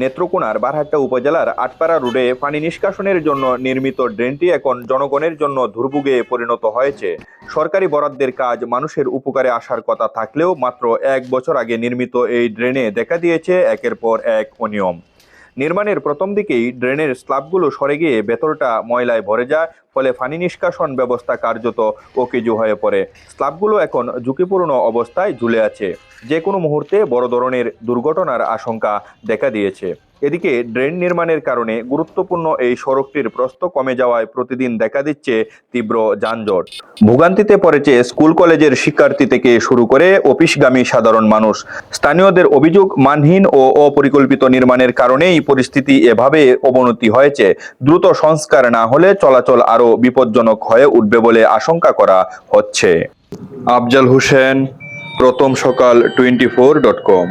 নেত্রকোনার বারহাট্টা উপজেলার আটপাড়া রোডে পানি নিষ্কাশনের জন্য নির্মিত ড্রেনটি এখন জনগণের জন্য দুর্ভোগে পরিণত হয়েছে। সরকারি বরাদ্দের কাজ মানুষের উপকারে আসার কথা থাকলেও মাত্র এক বছর আগে নির্মিত এই ড্রেনে দেখা দিয়েছে একের পর এক অনিয়ম। নির্মাণের প্রথম দিকেই ড্রেনের স্ল্যাবগুলো সরে গিয়ে ভেতরটা ময়লায় ভরে যায়, ফলে পানি নিষ্কাশন ব্যবস্থা কার্যত অকেজু হয়ে পড়ে। স্ল্যাবগুলো এখন ঝুঁকিপূর্ণ অবস্থায় ঝুলে আছে। যে কোনো মুহূর্তে বড় ধরনের দুর্ঘটনার আশঙ্কা দেখা দিয়েছে। এদিকে ড্রেন নির্মাণের কারণে গুরুত্বপূর্ণ এই সড়কটির প্রস্থ কমে যাওয়ায় প্রতিদিন দেখা দিচ্ছে তীব্র যানজট। ভোগান্তিতে পড়েছে স্কুল কলেজের শিক্ষার্থী থেকে শুরু করে অফিসগামী সাধারণ মানুষ। স্থানীয়দের অভিযোগ মানহীন ও অপরিকল্পিত নির্মাণের কারণেই পরিস্থিতি এভাবে অবনতি হয়েছে। দ্রুত সংস্কার না হলে চলাচল আরও বিপজ্জনক হয়ে উঠবে বলে আশঙ্কা করা হচ্ছে। আফজাল হোসেন, প্রথম সকাল টোয়েন্টি ফোর ডট কম